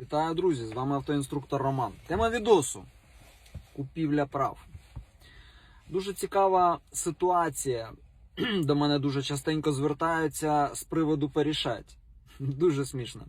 Вітаю, друзі! З вами автоінструктор Роман. Тема відосу купівля прав. Дуже цікава ситуація. До мене дуже частенько звертаються з приводу порішать. Дуже смішно.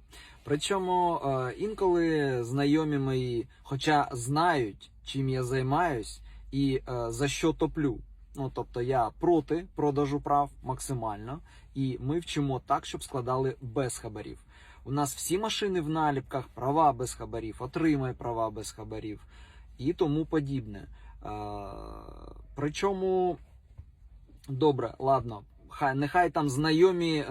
Причому е, інколи знайомі мої, хоча знають, чим я займаюсь і е, за що топлю. Ну, тобто я проти продажу прав максимально, і ми вчимо так, щоб складали без хабарів. У нас всі машини в наліпках, права без хабарів, отримай права без хабарів і тому подібне. Е, причому, добре, ладно, хай, нехай там знайомі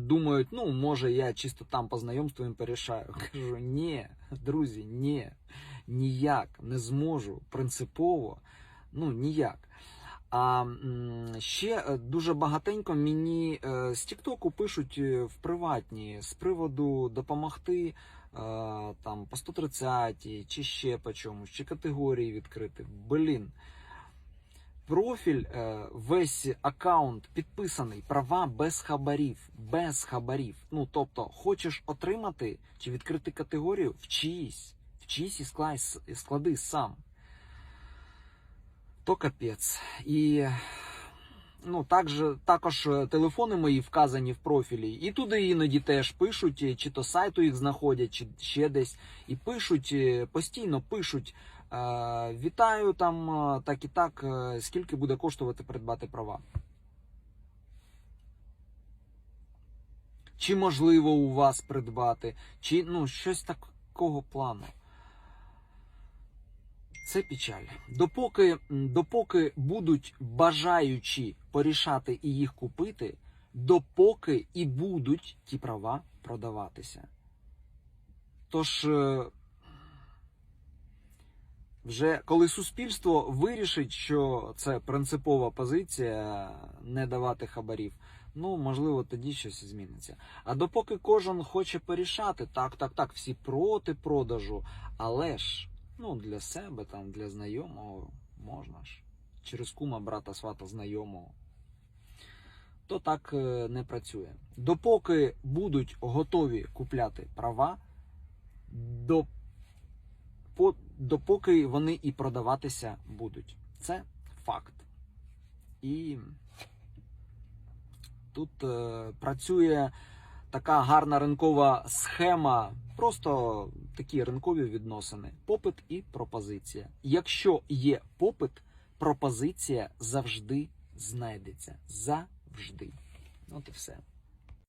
думають, ну, може, я чисто там по знайомству їм порішаю. Кажу, ні, друзі, ні, ніяк не зможу принципово, ну ніяк. А ще е, дуже багатенько мені е, з Тіктоку пишуть е, в приватні з приводу допомогти там по 130 чи ще по чомусь, чи категорії відкрити. Блін. Профіль, весь аккаунт підписаний, права без хабарів. Без хабарів. Ну тобто, хочеш отримати чи відкрити категорію, вчись. Вчись і склади сам. То капець. І ну, також, також е, телефони мої вказані в профілі. І туди іноді теж пишуть, е, чи то сайту їх знаходять, чи ще десь. І пишуть, е, постійно пишуть. Вітаю там так і так, скільки буде коштувати придбати права. Чи можливо у вас придбати, чи ну щось такого плану. Це печаль. Допоки, допоки будуть бажаючі порішати і їх купити, допоки і будуть ті права продаватися. Тож, е, вже коли суспільство вирішить, що це принципова позиція не давати хабарів, ну можливо тоді щось зміниться. А допоки кожен хоче порішати, так, так, так, всі проти продажу, але ж ну, для себе, там, для знайомого можна ж. Через кума, брата, свата, знайомого. То так е, не працює. Допоки будуть готові купляти права, до, по, допоки вони і продаватися будуть. Це факт. І тут е, працює така гарна ринкова схема, просто такі ринкові відносини: попит і пропозиція. Якщо є попит, пропозиція завжди знайдеться. Завжди. От і все.